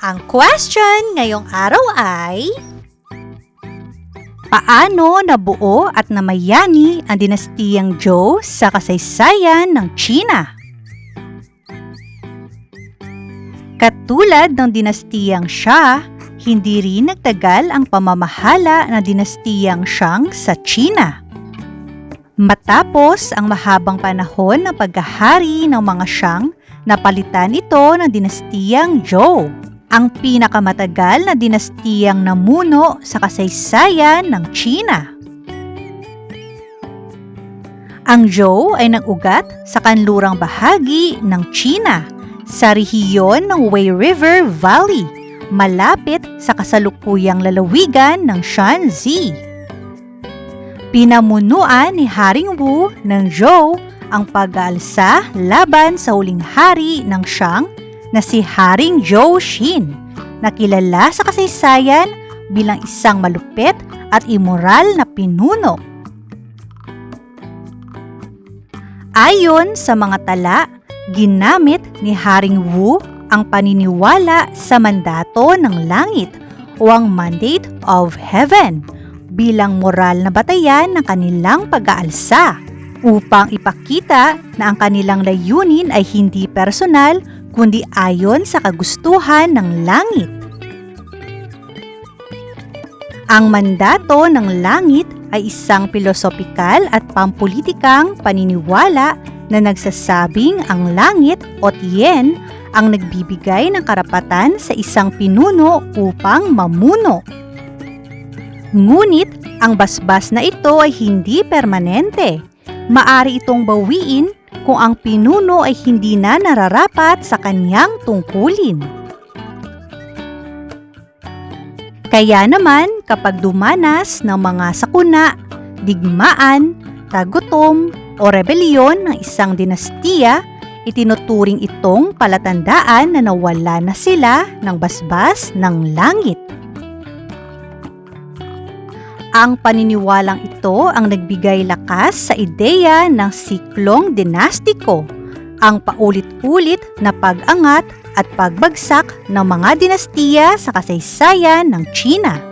Ang question ngayong araw ay, Paano nabuo at namayani ang dinastiyang Zhou sa kasaysayan ng China? Katulad ng dinastiyang Xia, hindi rin nagtagal ang pamamahala ng dinastiyang Shang sa China. Matapos ang mahabang panahon ng paghahari ng mga Shang, napalitan ito ng dinastiyang Zhou ang pinakamatagal na dinastiyang namuno sa kasaysayan ng China. Ang Zhou ay nag-ugat sa kanlurang bahagi ng China sa rehiyon ng Wei River Valley, malapit sa kasalukuyang lalawigan ng Shanxi. Pinamunuan ni Haring Wu ng Zhou ang pag-aalsa laban sa huling hari ng Shang na si Haring Zhou Xin, na kilala sa kasaysayan bilang isang malupit at immoral na pinuno. Ayon sa mga tala, ginamit ni Haring Wu ang paniniwala sa mandato ng langit o ang mandate of heaven bilang moral na batayan ng kanilang pag-aalsa upang ipakita na ang kanilang layunin ay hindi personal kundi ayon sa kagustuhan ng langit. Ang mandato ng langit ay isang pilosopikal at pampolitikang paniniwala na nagsasabing ang langit o tiyen ang nagbibigay ng karapatan sa isang pinuno upang mamuno. Ngunit ang basbas na ito ay hindi permanente. Maari itong bawiin kung ang pinuno ay hindi na nararapat sa kanyang tungkulin. Kaya naman kapag dumanas ng mga sakuna, digmaan, tagutom o rebelyon ng isang dinastiya, itinuturing itong palatandaan na nawala na sila ng basbas ng langit. Ang paniniwalang ito ang nagbigay lakas sa ideya ng siklong dinastiko, ang paulit-ulit na pag-angat at pagbagsak ng mga dinastiya sa kasaysayan ng China.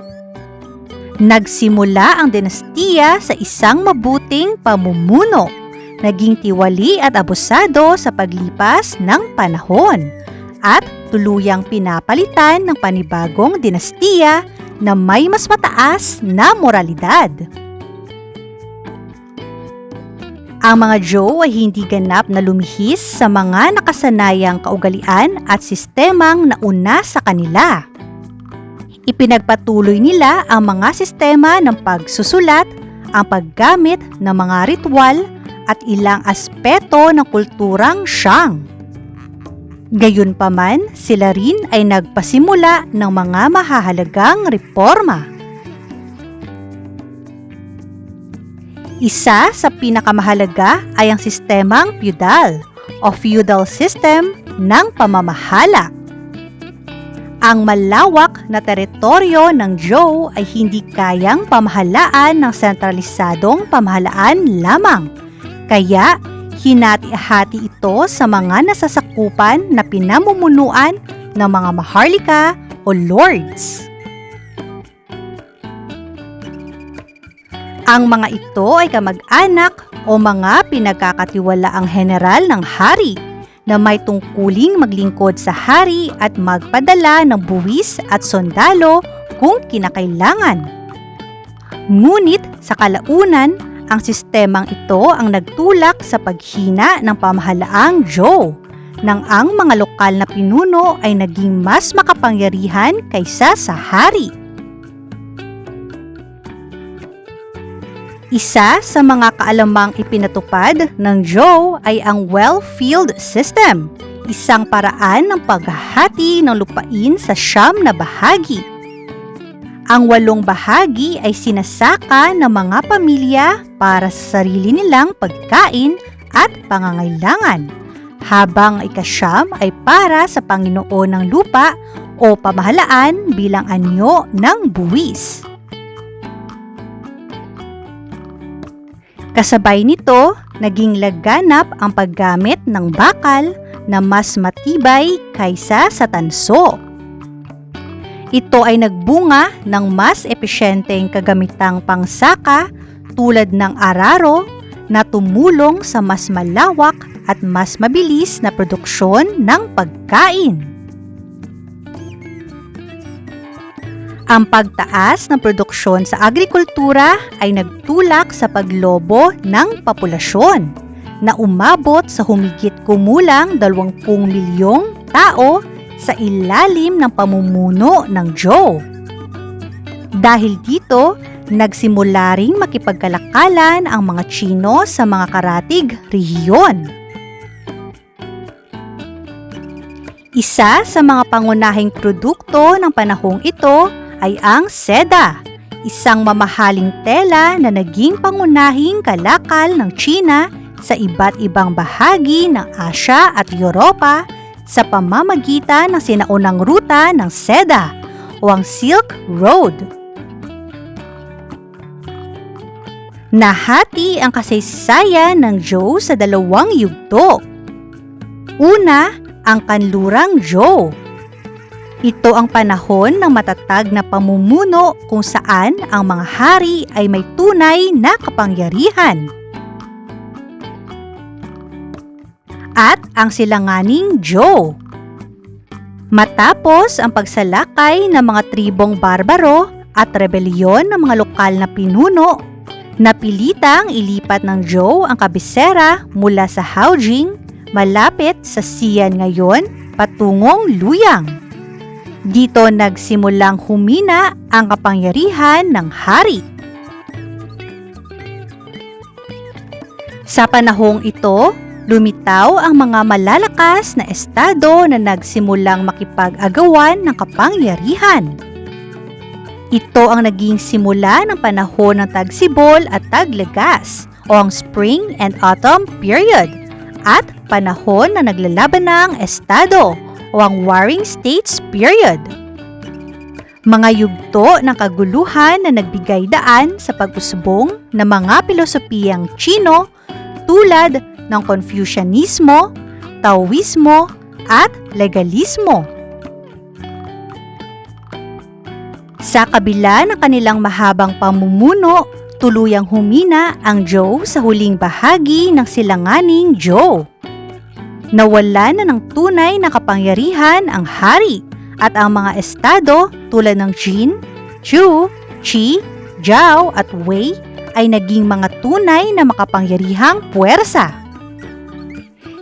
Nagsimula ang dinastiya sa isang mabuting pamumuno, naging tiwali at abusado sa paglipas ng panahon, at tuluyang pinapalitan ng panibagong dinastiya na may mas mataas na moralidad. Ang mga Zhou ay hindi ganap na lumihis sa mga nakasanayang kaugalian at sistemang nauna sa kanila. Ipinagpatuloy nila ang mga sistema ng pagsusulat, ang paggamit ng mga ritual at ilang aspeto ng kulturang Shang. Gayunpaman, sila rin ay nagpasimula ng mga mahahalagang reforma. Isa sa pinakamahalaga ay ang sistemang feudal o feudal system ng pamamahala. Ang malawak na teritoryo ng Zhou ay hindi kayang pamahalaan ng sentralisadong pamahalaan lamang. Kaya Hinati-hati ito sa mga nasasakupan na pinamumunuan ng mga maharlika o lords. Ang mga ito ay kamag-anak o mga pinagkakatiwalaang general ng hari na may tungkuling maglingkod sa hari at magpadala ng buwis at sondalo kung kinakailangan. Ngunit sa kalaunan ang sistemang ito ang nagtulak sa paghina ng pamahalaang Zhou nang ang mga lokal na pinuno ay naging mas makapangyarihan kaysa sa hari. Isa sa mga kaalamang ipinatupad ng Zhou ay ang well-field system, isang paraan ng paghahati ng lupain sa siyam na bahagi ang walong bahagi ay sinasaka ng mga pamilya para sa sarili nilang pagkain at pangangailangan, habang ikasyam ay para sa Panginoon ng lupa o pamahalaan bilang anyo ng buwis. Kasabay nito, naging laganap ang paggamit ng bakal na mas matibay kaysa sa tanso Ito ay nagbunga ng mas epesyenteng kagamitang pangsaka tulad ng araro na tumulong sa mas malawak at mas mabilis na produksyon ng pagkain. Ang pagtaas ng produksyon sa agrikultura ay nagtulak sa paglobo ng populasyon na umabot sa humigit kumulang 20 milyong tao sa ilalim ng pamumuno ng Joe. Dahil dito, nagsimula ring makipagkalakalan ang mga Chino sa mga karatig rehiyon. Isa sa mga pangunahing produkto ng panahong ito ay ang seda, isang mamahaling tela na naging pangunahing kalakal ng China sa iba't ibang bahagi ng Asya at Europa sa pamamagitan ng sinaunang ruta ng seda o ang Silk Road. Nahati ang kasaysayan ng Zhou sa dalawang yugto. Una, ang kanlurang Zhou. Ito ang panahon ng matatag na pamumuno kung saan ang mga hari ay may tunay na kapangyarihan. At ang silanganing Zhou. Matapos ang pagsalakay ng mga tribong barbaro at rebelyon ng mga lokal na pinuno, napilitang ilipat ng Zhou ang kabisera mula sa Haojing malapit sa Xi'an ngayon patungong Luyang. Dito nagsimulang humina ang kapangyarihan ng hari. Sa panahong ito, lumitaw ang mga malalakas na estado na nagsimulang makipag-agawan ng kapangyarihan. Ito ang naging simula ng panahon ng tagsibol at taglagas o ang Spring and Autumn period at panahon na naglalaban ng estado o ang Warring States period. Mga yugto ng kaguluhan na nagbigay daan sa pag-usbong ng mga pilosopiyang Chino tulad ng Confucianismo, Taoismo at legalismo. Sa kabila ng kanilang mahabang pamumuno, tuluyang humina ang Zhou sa huling bahagi ng silanganing Zhou. Nawala na ng tunay na kapangyarihan ang hari at ang mga estado tulad ng Jin, Zhu, Qi, Zhao at Wei ay naging mga tunay na makapangyarihang puwersa.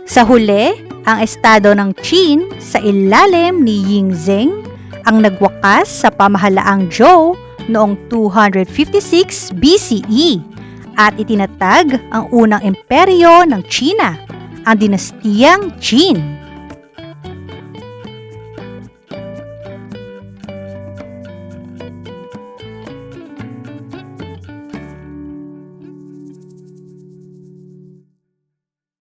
Sa huli, ang estado ng Qin sa ilalim ni Yingzheng ang nagwakas sa pamahalaang Zhou noong 256 BCE at itinatag ang unang imperyo ng China, ang dinastiyang Qin.